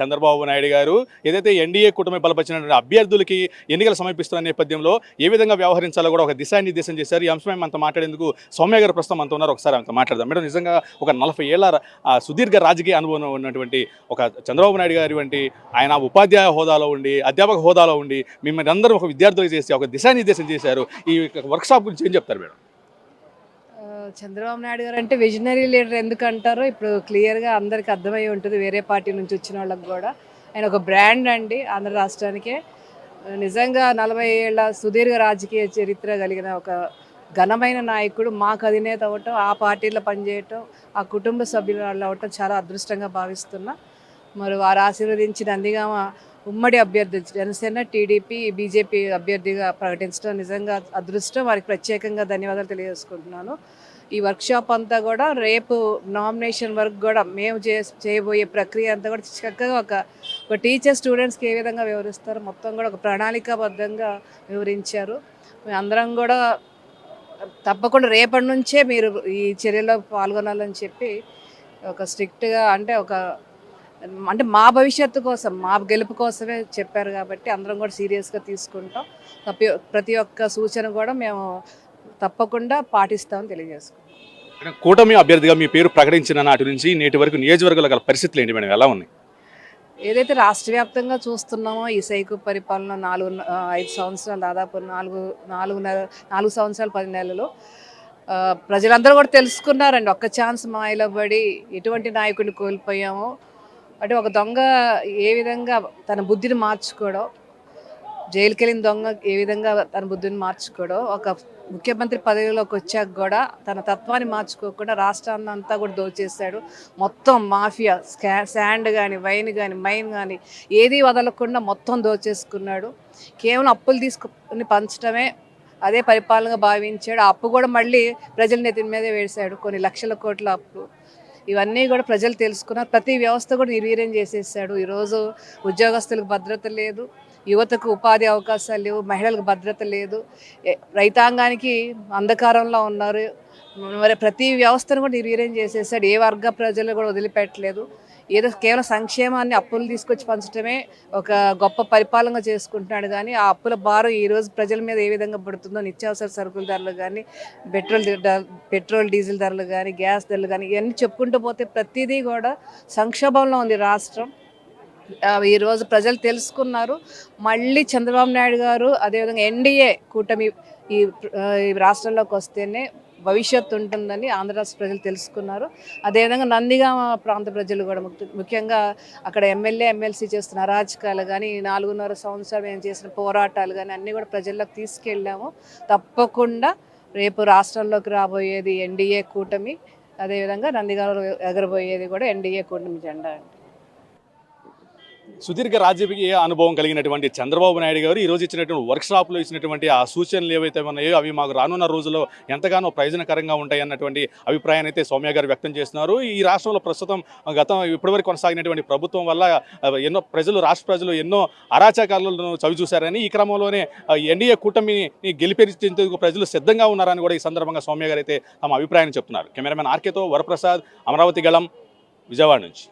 చంద్రబాబు నాయుడు గారు ఏదైతే ఎన్డీఏ కూటమి బలపరిచినటువంటి అభ్యర్థులకి ఎన్నికలు సమర్పిస్తున్న నేపథ్యంలో ఏ విధంగా వ్యవహరించాలో కూడా ఒక దిశానిర్దేశం చేశారు. ఈ అంశమే మనతో మాట్లాడేందుకు సౌమ్య గారు ప్రస్తుతం మనతో ఉన్నారు. ఒకసారి అంత మాట్లాడదాం. మేడం నిజంగా ఒక నలభై ఏళ్ళ సుదీర్ఘ రాజకీయ అనుభవం ఉన్నటువంటి ఒక చంద్రబాబు నాయుడు గారి వంటి ఆయన ఉపాధ్యాయ హోదాలో ఉండి అధ్యాపక హోదాలో ఉండి మిమ్మల్ని అందరూ ఒక విద్యార్థులు చేసి ఒక దిశానిర్దేశం చేశారు. ఈ వర్క్షాప్ గురించి ఏం చెప్తారు మేడం? చంద్రబాబు నాయుడు గారు అంటే విజనరీ లీడర్ ఎందుకు అంటారో ఇప్పుడు క్లియర్గా అందరికి అర్థమై ఉంటుంది వేరే పార్టీ నుంచి వచ్చిన వాళ్ళకి కూడా. ఆయన ఒక బ్రాండ్ అండి ఆంధ్ర రాష్ట్రానికే. నిజంగా నలభై ఏళ్ళ సుదీర్ఘ రాజకీయ చరిత్ర కలిగిన ఒక ఘనమైన నాయకుడు మాకు అధినేత అవ్వటం ఆ పార్టీలో పనిచేయటం ఆ కుటుంబ సభ్యుల వాళ్ళు అవ్వటం చాలా అదృష్టంగా భావిస్తున్నా. మరి వారు ఆశీర్వదించి నందిగామ ఉమ్మడి అభ్యర్థి జనసేన టీడీపీ బీజేపీ అభ్యర్థిగా ప్రకటించడం నిజంగా అదృష్టం. వారికి ప్రత్యేకంగా ధన్యవాదాలు తెలియజేసుకుంటున్నాను. ఈ వర్క్షాప్ అంతా కూడా రేపు నామినేషన్ వరకు కూడా మేము చే చేయబోయే ప్రక్రియ అంతా కూడా చక్కగా ఒక ఒక టీచర్ స్టూడెంట్స్కి ఏ విధంగా వివరిస్తారో మొత్తం కూడా ఒక ప్రణాళికాబద్ధంగా వివరించారు. మేము అందరం కూడా తప్పకుండా రేపటి నుంచే మీరు ఈ చర్యలో పాల్గొనాలని చెప్పి ఒక స్ట్రిక్ట్గా అంటే ఒక అంటే మా భవిష్యత్తు కోసం మా గెలుపు కోసమే చెప్పారు కాబట్టి అందరం కూడా సీరియస్గా తీసుకుంటాం. తప్పి ప్రతి ఒక్క సూచన కూడా మేము తప్పకుండా పాటిస్తామని తెలియజేసుకుంటాం కూటమి అభ్యర్థిగా మీ పేరు ప్రకటించిన నాటి నుంచి నేటి వరకు నియోజకవర్గాల గల పరిస్థితులు ఏంటి మేడం? ఎలా ఉన్నాయి? ఏదైతే రాష్ట్ర వ్యాప్తంగా చూస్తున్నామో ఈ సైకు పరిపాలన నాలుగు ఐదు సంవత్సరాలు దాదాపు నాలుగు నాలుగు నాలుగు సంవత్సరాలు పది నెలలు. ప్రజలందరూ కూడా తెలుసుకున్నారండి. ఒక్క ఛాన్స్ మాయలో పడి ఎటువంటి నాయకుడిని కోల్పోయామో. అంటే ఒక దొంగ ఏ విధంగా తన బుద్ధిని మార్చుకోవడం జైలుకి వెళ్ళిన దొంగ ఏ విధంగా తన బుద్ధిని మార్చుకోడో ఒక ముఖ్యమంత్రి పదవిలోకి వచ్చాక కూడా తన తత్వాన్ని మార్చుకోకుండా రాష్ట్రాన్ని అంతా కూడా దోచేశాడు. మొత్తం మాఫియా స్కా శాండ్ కానీ వైన్ కానీ మైన్ కానీ ఏది వదలకుండా మొత్తం దోచేసుకున్నాడు. కేవలం అప్పులు తీసుకుని పంచడమే అదే పరిపాలనగా భావించాడు. ఆ అప్పు కూడా మళ్ళీ ప్రజల నెత్తిన మీదే వేశాడు. కొన్ని లక్షల కోట్ల అప్పు. ఇవన్నీ కూడా ప్రజలు తెలుసుకున్నారు. ప్రతి వ్యవస్థ కూడా నిర్వీర్యం చేసేసాడు. ఈరోజు ఉద్యోగస్తులకు భద్రత లేదు. యువతకు ఉపాధి అవకాశాలు లేవు. మహిళలకు భద్రత లేదు. రైతాంగానికి అంధకారంలో ఉన్నారు. మరి ప్రతి వ్యవస్థను కూడా నిర్వీర్యం చేసేసాడు. ఏ వర్గ ప్రజలు కూడా వదిలిపెట్టలేదు. ఏదో కేవలం సంక్షేమాన్ని అప్పులు తీసుకొచ్చి పంచడమే ఒక గొప్ప పరిపాలన చేసుకుంటున్నాడు కానీ ఆ అప్పుల భారం ఈరోజు ప్రజల మీద ఏ విధంగా పడుతుందో నిత్యావసర సరుకుల ధరలు కానీ పెట్రోల్ పెట్రోల్ డీజిల్ ధరలు కానీ గ్యాస్ ధరలు కానీ ఇవన్నీ చెప్పుకుంటూ పోతే ప్రతిదీ కూడా సంక్షోభంలో ఉంది రాష్ట్రం. ఈరోజు ప్రజలు తెలుసుకున్నారు. మళ్ళీ చంద్రబాబు నాయుడు గారు అదేవిధంగా ఎన్డీఏ కూటమి ఈ రాష్ట్రంలోకి వస్తేనే భవిష్యత్తు ఉంటుందని ఆంధ్ర రాష్ట్ర ప్రజలు తెలుసుకున్నారు. అదేవిధంగా నందిగామ ప్రాంత ప్రజలు కూడా ముఖ్యంగా అక్కడ ఎమ్మెల్యే ఎమ్మెల్సీ చేస్తున్న అరాచకాలు కానీ నాలుగున్నర సంవత్సరాలు మేము చేసిన పోరాటాలు కానీ అన్నీ కూడా ప్రజల్లోకి తీసుకెళ్ళాము. తప్పకుండా రేపు రాష్ట్రంలోకి రాబోయేది ఎన్డీఏ కూటమి అదేవిధంగా నందిగామలో ఎగరబోయేది కూడా ఎన్డీఏ కూటమి జెండా అండి. సుదీర్ఘ రాజకీయ అనుభవం కలిగినటువంటి చంద్రబాబు నాయుడు గారు ఈ రోజు ఇచ్చినటువంటి వర్క్షాప్లో ఇచ్చినటువంటి ఆ సూచనలు ఏవైతే ఉన్నాయో అవి మాకు రానున్న రోజుల్లో ఎంతగానో ప్రయోజనకరంగా ఉంటాయి అన్నటువంటి అభిప్రాయాన్ని అయితే సౌమ్య గారు వ్యక్తం చేస్తున్నారు. ఈ రాష్ట్రంలో ప్రస్తుతం గతం ఇప్పటివరకు కొనసాగినటువంటి ప్రభుత్వం వల్ల ఎన్నో ప్రజలు రాష్ట్ర ప్రజలు ఎన్నో అరాచకాలను చవిచూశారని ఈ క్రమంలోనే ఎన్డీఏ కూటమిని గెలిపేందుకు ప్రజలు సిద్ధంగా ఉన్నారని కూడా ఈ సందర్భంగా సౌమ్య గారు అయితే తమ అభిప్రాయాన్ని చెప్తున్నారు. కెమెరామెన్ ఆర్కేతో వరప్రసాద్ అమరావతి గళం విజయవాడ నుంచి.